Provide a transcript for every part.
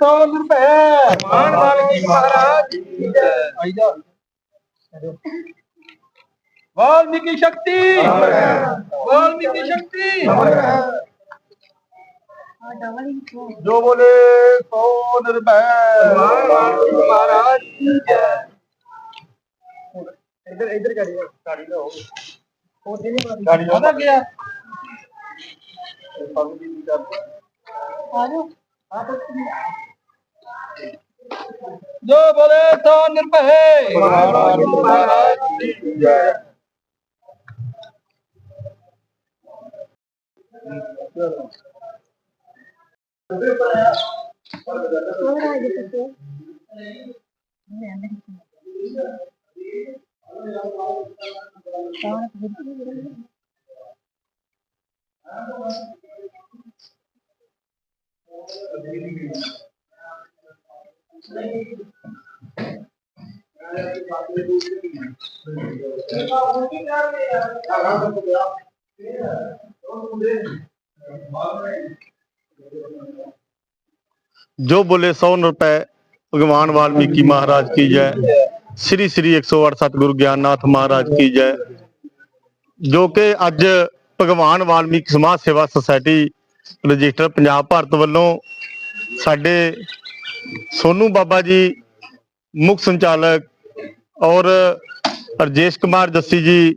100 ਰੁਪਏ। ਮਾਨ ਵਾਲਕੀ ਮਹਾਰਾਜ ਕੀ ਜੈ ਆਈਦਾ। ਵਾਲਮੀਕੀ ਸ਼ਕਤੀ। ਵਾਲਮੀਕੀ ਸ਼ਕਤੀ। ਜੋ ਬੋਲੇ 100 ਰੁਪਏ। ਮਾਨ ਵਾਲਕੀ ਮਹਾਰਾਜ ਕੀ ਜੈ ਇਧਰ ਇਧਰ ਕਰੀਏ ਗਾੜੀ ਦਾ ਹੋ ਉਹਦੇ ਨਹੀਂ ਗਾੜੀ ਦਾ ਗਿਆ ਪਰਮਜੀਤ ਦੀ ਗੱਲ। ਜੋ ਬੋਲੇ ਸੋ ਨਿਰਭੈ ਮਹਾਰਾਜ ਕੀ ਜੈ ਜੋ ਬੋਲੇ 100 ਰੁਪਏ ਭਗਵਾਨ ਵਾਲਮੀਕੀ ਮਹਾਰਾਜ ਕੀ ਜੈ, ਸ੍ਰੀ ਸ੍ਰੀ 108 ਸਤਿਗੁਰੂ ਗਿਆਨਨਾਥ ਮਹਾਰਾਜ ਕੀ ਜੈ, ਜੋ ਕਿ ਅੱਜ ਭਗਵਾਨ ਵਾਲਮੀਕੀ ਸਮਾਜ ਸੇਵਾ ਸੁਸਾਇਟੀ ਰਜਿਸਟਰ ਪੰਜਾਬ ਭਾਰਤ ਵੱਲੋਂ ਸਾਡੇ ਸੋਨੂ ਬਾਬਾ ਜੀ, ਮੁੱਖ ਸੰਚਾਲਕ ਔਰ ਰਜੇਸ਼ ਕੁਮਾਰ ਜੱਸੀ ਜੀ,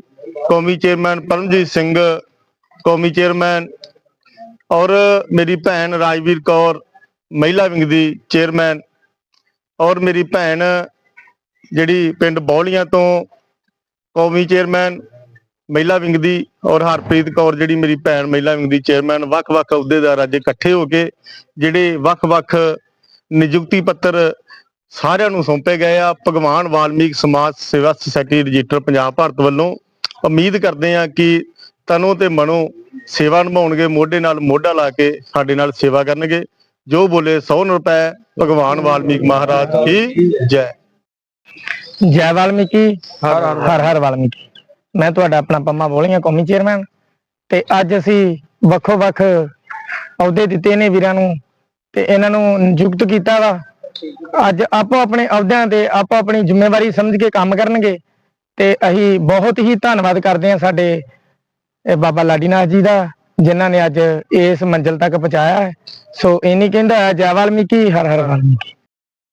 ਕੌਮੀ ਚੇਅਰਮੈਨ ਪਰਮਜੀਤ ਸਿੰਘ, ਕੌਮੀ ਚੇਅਰਮੈਨ ਔਰ ਮੇਰੀ ਭੈਣ ਰਾਜਵੀਰ ਕੌਰ, ਮਹਿਲਾ ਵਿੰਗ ਦੀ ਚੇਅਰਮੈਨ ਔਰ ਮੇਰੀ ਭੈਣ ਜਿਹੜੀ ਪਿੰਡ ਬੌਲੀਆਂ ਤੋਂ ਕੌਮੀ ਚੇਅਰਮੈਨ, ਮਹਿਲਾ ਵਿੰਗ ਦੀ ਔਰ ਹਰਪ੍ਰੀਤ ਕੌਰ ਜਿਹੜੀ ਮੇਰੀ ਭੈਣ ਮਹਿਲਾ ਵਿੰਗ ਦੀ ਚੇਅਰਮੈਨ, ਵੱਖ-ਵੱਖ ਅਹੁਦੇਦਾਰ ਅੱਜ ਇਕੱਠੇ ਹੋ ਕੇ ਜਿਹੜੇ ਵੱਖ-ਵੱਖ ਨਿਯੁਕਤੀ ਪੱਤਰ ਸਾਰਿਆਂ ਨੂੰ ਸੌਂਪੇ ਗਏ ਆ। ਭਗਵਾਨ ਵਾਲਮੀਕ ਸਮਾਜ ਸੇਵਾ ਸੁਸਾਇਟੀ ਰਜਿਸਟਰ ਪੰਜਾਬ ਭਾਰਤ ਵੱਲੋਂ ਉਮੀਦ ਕਰਦੇ ਆ ਕਿ ਤਨੋਂ ਤੇ ਮਨੋਂ ਸੇਵਾ ਨਿਭਾਉਣਗੇ ਮੋਢੇ ਨਾਲ ਮੋਢਾ ਲਾ ਕੇ ਸਾਡੇ ਨਾਲ ਸੇਵਾ ਕਰਨਗੇ। ਜੋ ਬੋਲੇ 100 ਰੁਪਏ ਭਗਵਾਨ ਵਾਲਮੀਕ ਮਹਾਰਾਜ ਕੀ ਜੈ। ਜੈ ਵਾਲਮੀਕੀ ਹਰ ਹਰ ਹਰ ਵਾਲਮੀਕੀ। ਮੈਂ ਤੁਹਾਡਾ ਆਪਣਾ ਪੰਮਾ ਬੋਲੀਆਂ ਕੌਮੀ ਚੇਅਰਮੈਨ। ਤੇ ਅੱਜ ਅਸੀਂ ਵੱਖੋ ਵੱਖ ਅਹੁਦੇ ਦਿੱਤੇ ਨੇ ਵੀਰਾਂ ਨੂੰ। ਤੇ ਇਹਨਾਂ ਨੂੰ ਨਿਯੁਕਤ ਕੀਤਾ ਵਾ। ਅੱਜ ਆਪੋ ਆਪਣੇ ਅਹੁਦਿਆਂ ਤੇ ਆਪੋ ਆਪਣੀ ਜ਼ਿੰਮੇਵਾਰੀ ਸਮਝ ਕੇ ਕੰਮ ਕਰਨਗੇ ਤੇ ਅਸੀਂ ਬਹੁਤ ਹੀ ਧੰਨਵਾਦ ਕਰਦੇ ਹਾਂ ਸਾਡੇ ਇਹ ਬਾਬਾ ਲਾਡੀਨਾਥ ਜੀ ਦਾ, ਜਿਨ੍ਹਾਂ ਨੇ ਅੱਜ ਇਸ ਮੰਜ਼ਿਲ ਤੱਕ ਪਹੁੰਚਾਇਆ ਹੈ। ਸੋ ਇਨੀ ਕਹਿੰਦਾ ਜੈ ਵਾਲਮੀਕੀ, ਹਰ ਹਰ ਵਾਲਮੀਕੀ।